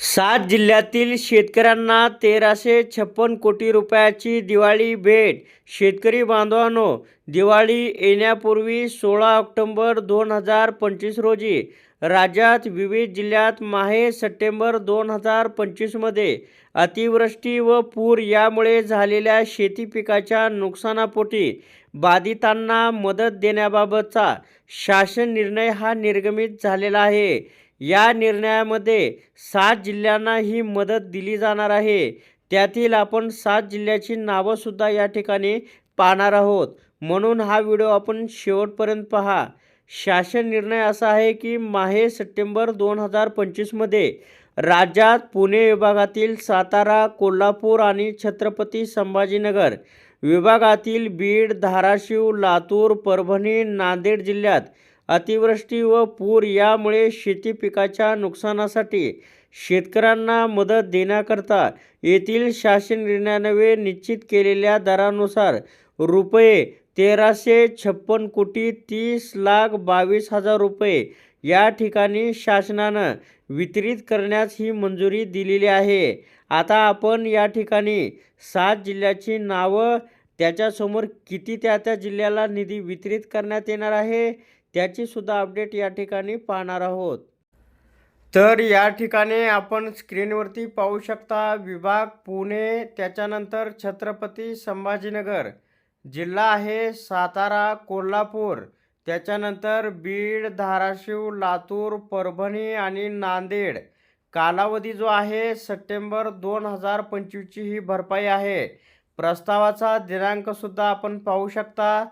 सात जिल्ह्यातील शेतकऱ्यांना तेराशे छप्पन कोटी रुपयाची दिवाळी भेट. शेतकरी बांधवांनो दिवाळी येण्यापूर्वी सोळा ऑक्टोंबर दोन हजार पंचवीस रोजी राज्यात विविध जिल्ह्यात माहे सप्टेंबर दोन हजार पंचवीसमध्ये अतिवृष्टी व पूर यामुळे झालेल्या शेती पिकाच्या नुकसानापोटी बाधितांना मदत देण्याबाबतचा शासन निर्णय हा निर्गमित झालेला आहे. या निर्णयामध्ये सात जिल्ह्यांना ही मदत दिली जाणार आहे. त्यातील आपण सात जिल्ह्याची नावंसुद्धा या ठिकाणी पाहणार आहोत. म्हणून हा व्हिडिओ आपण शेवटपर्यंत पहा. शासन निर्णय असा आहे की माहे सप्टेंबर दोन हजार पंचवीसमध्ये राज्यात पुणे विभागातील सातारा कोल्हापूर आणि छत्रपती संभाजीनगर विभागातील बीड धाराशिव लातूर परभणी नांदेड जिल्ह्यात अतिवृष्टी व पूर यामुळे शेती पिकाच्या नुकसानासाठी शेतकऱ्यांना मदत देण्याकरता येथील शासन निर्णयानवे निश्चित केलेल्या दरानुसार रुपये तेराशे छप्पन कोटी तीस लाख बावीस हजार रुपये या ठिकाणी शासनानं वितरित करण्यास ही मंजुरी दिलेली आहे. आता आपण या ठिकाणी सात जिल्ह्याची नावं त्याच्यासमोर किती त्या त्या जिल्ह्याला निधी वितरित करण्यात येणार आहे? त्याची सुद्धा अपडेट या ठिकाणी पाहणार आहोत. तर या ठिकाणी आपण स्क्रीनवरती पाहू शकता विभाग पुणे त्याच्यानंतर छत्रपती संभाजीनगर जिल्हा आहे सातारा कोल्हापूर त्याच्यानंतर बीड धाराशिव लातूर परभणी आणि नांदेड. कालावधी जो आहे सप्टेंबर दोन हजार पंचवीसची ही भरपाई आहे. प्रस्तावाचा दिनांकसुद्धा आपण पाहू शकता.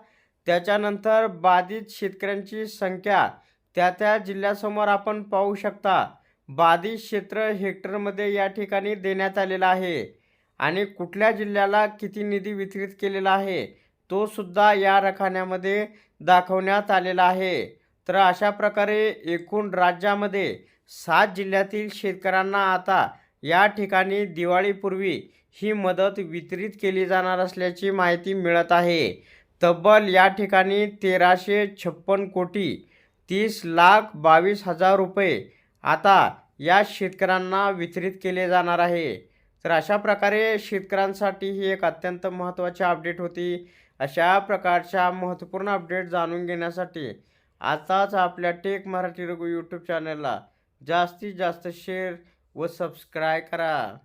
त्याच्यानंतर बाधित शेतकऱ्यांची संख्या त्या त्या जिल्ह्यासमोर आपण पाहू शकता. बाधित क्षेत्र हेक्टरमध्ये या ठिकाणी देण्यात आलेला आहे. आणि कुठल्या जिल्ह्याला किती निधी वितरित केलेला आहे तो सुद्धा या रखान्यामध्ये दाखवण्यात आलेला आहे. तर अशा प्रकारे एकूण राज्यामध्ये सात जिल्ह्यातील शेतकऱ्यांना आता या ठिकाणी दिवाळीपूर्वी ही मदत वितरित केली जाणार असल्याची माहिती मिळत आहे. तब्बल या ठिकाणी तेराशे छप्पन कोटी तीस लाख बावीस हजार रुपये आता या शेतकऱ्यांना वितरित केले जाणार आहे. तर अशा प्रकारे शेतकऱ्यांसाठी ही एक अत्यंत महत्त्वाची अपडेट होती. अशा प्रकारच्या महत्त्वपूर्ण अपडेट जाणून घेण्यासाठी आताच आपल्या टेक मराठी रघु यूट्यूब चॅनलला जास्तीत जास्त शेअर व सबस्क्राय करा.